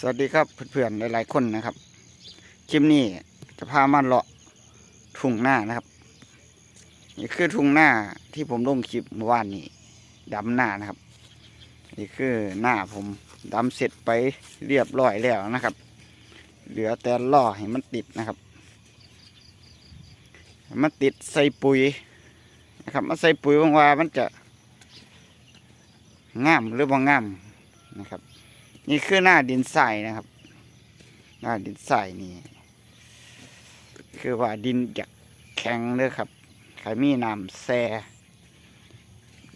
สวัสดีครับเพื่อนๆหลายๆคนนะครับคลิปนี้จะพามาเลาะทุ่งหน้านะครับ นี่คือทุ่งหน้าที่ผมลงคลิปเมื่อวานนี้ดำหน้านะครับ นี่คือหน้าผมดำเสร็จไปเรียบร้อยแล้วนะครับ เหลือแต่ล่อให้มันติดนะครับมันติดใส่ปุ๋ยนะครับมาใส่ปุ๋ยบางว่ามันจะง่ามหรือบ่งามนะครับ นี่คือหน้าดินทรายนะครับ หน้าดินทรายนี่ คือว่าดินอยากแข็งเลยครับใครมีน้ำแซ่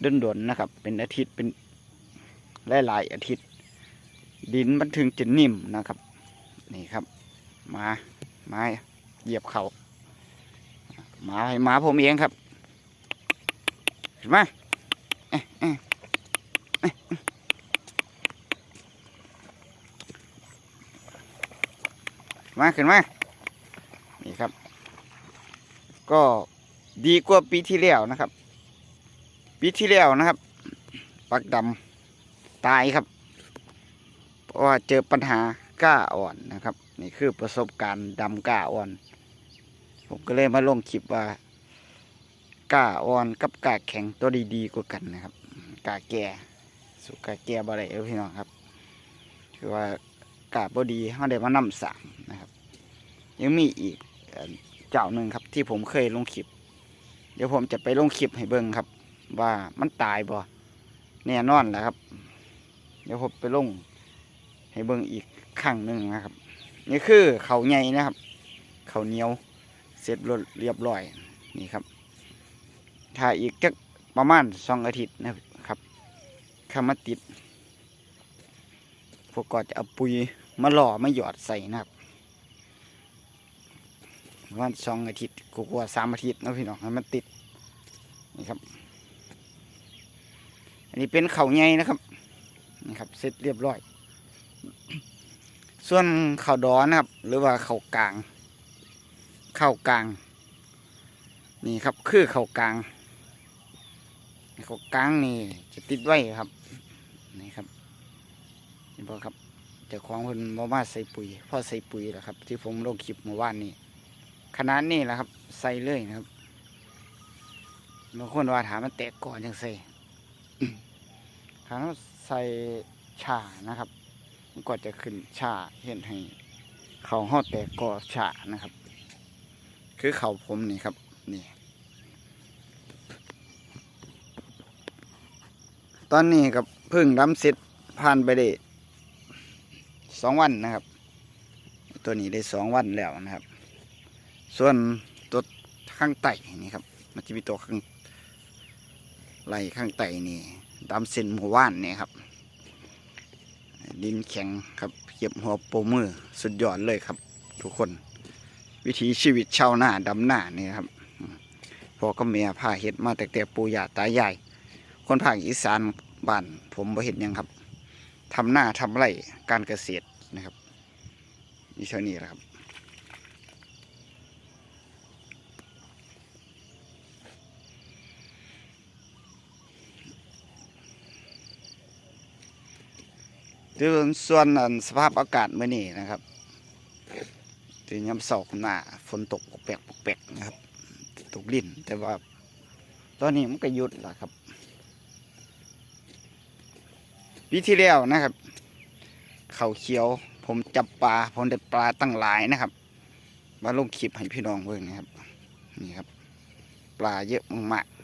ดนดนๆนะครับ เป็นอาทิตย์เป็นหลายๆอาทิตย์ ดินมันถึงจะนิ่มนะครับ นี่ครับ มาหมาเหยียบเขาหมาให้หมาผมเองครับเห็นไหมเอ๊ะเอ๊ะเอ๊ะ มาขึ้นมา นี่ครับ ก็ดีกว่าปีที่แล้วนะครับ ปีที่แล้วนะครับ ปักดำตายครับ เพราะว่าเจอปัญหาก้าอ่อนนะครับ นี่คือประสบการณ์ดำก้าอ่อน ผมก็เลยมาลงคลิปว่าก้าอ่อนกับก้าแข็งตัวดีๆกว่ากันนะครับก้าแก่สุก้าแก่บ่ได้เอพี่น้องครับ คือว่า กาบดีเขาได้มานำสามนะครับ ยังมีอีกเจ้าหนึ่งครับ ที่ผมเคยลงคลิป เดี๋ยวผมจะไปลงคลิปให้เบิ่งครับ ว่ามันตายบ่แน่นอนแหละครับ เดี๋ยวผมไปลงให้เบิ่งอีกครั้งหนึ่งนะครับ นี่คือเขาใหญ่นะครับ เขาเหนียวเสร็จเรียบร้อยนี่ครับถ้ายอีกจักประมาณสองอาทิตย์นะครับข้ามาติดพวกก็จะเอาปุ๋ย มาหล่อมาหยอดใส่นะครับประมาณสองอาทิตย์กว่าๆสามอาทิตย์นะพี่น้องให้มันติดนี่ครับ อันนี้เป็นเข่าใหญ่นะครับนี่ครับเสร็จเรียบร้อย ส่วนเข่าดอนนะครับ หรือว่าเข่ากลางเข้ากลาง นี่ครับคือเข่ากลางเข่ากลางนี่จะติดไว้ครับนี่ครับเห็นบ่ครับ เจ้าของเพิ่นบ่มาใส่ปุ๋ยพ่อใส่ปุ๋ยแหละครับ ที่ผมลงคลิปเมื่อวานนี้ขนาดนี้แหละครับ ใส่เลยนะครับบางคนว่าถามมันแตกก่อนจังใส่ถ้าเราใส่ชานะครับ มันก็จะขึ้นชาเห็นให้ เขาห่อแตกก่อชานะครับ คือเขาผมนี่ครับ นี่ตอนนี้กับพิ่งรำเสร็จผ่านไปได้ สองวันนะครับ ตัวนี้ได้สองวันแล้วนะครับ ส่วนตัวข้างใต้นี่ครับ มันจะมีตัวข้างไหลข้างใต้นี่ดำเส้นหมู่ว่านนี่ครับ ดินแข็งครับเก็บหัวโปมือสุดยอดเลยครับ ทุกคน วิถีชีวิตชาวนาดำหน้านี่ครับพอก็เมียพาเฮ็ดมาแต่แต่ปู่ย่าตายายคนภาคอีสานบ้านผมบ่เห็นยังครับ ทำหน้าทำไรการเกษตรนะครับนี่เท่านี้แหละครับถึงส่วนสภาพอากาศเมื่อนี้นะครับถึงยามเสาร์หน้าฝนตกปกแปกปกแปกนะครับ ตกลิ่นแต่ว่า ตอนนี้มันก็หยุดแล้วครับ ปีที่แล้วนะครับ เขาเขียว ผมจับปลาผมได้ปลาตั้งหลายนะครับ มาลงคลิปให้พี่น้องเบิ่งนะครับ นี่ครับ ปลาเยอะมากๆ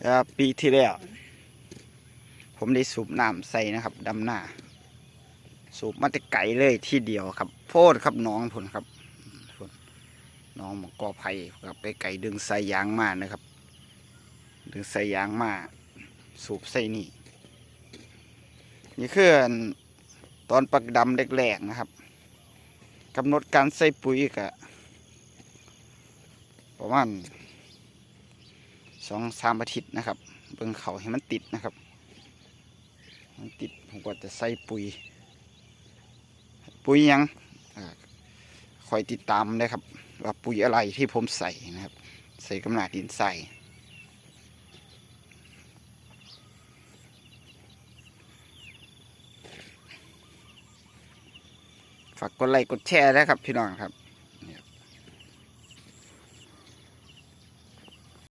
แล้วปีที่แล้ว ผมได้สูบน้ำใส่นะครับดำหน้า สูบมาแต่ไก่เลยที่เดียวครับ โพดครับน้องผลครับ น้องมากอไผ่ครับไปไก่ดึงใส่ยางมานะครับ ดึงใส่ยางมาสูบใส่นี่นี่คือตอนปักดำแรกๆนะครับกำหนดการใส่ปุ๋ยกะประมาณสองสามอาทิตย์นะครับ เบิ่งเขาให้มันติดนะครับ มันติดผมก็จะใส่ปุ๋ย ปุ๋ยยัง อยติดตามนะครับ ว่าปุ๋ยอะไรที่ผมใส่นะครับ ใส่กำลังดินใส่ฝากกดไลค์กดแชร์นะครับพี่น้องครับ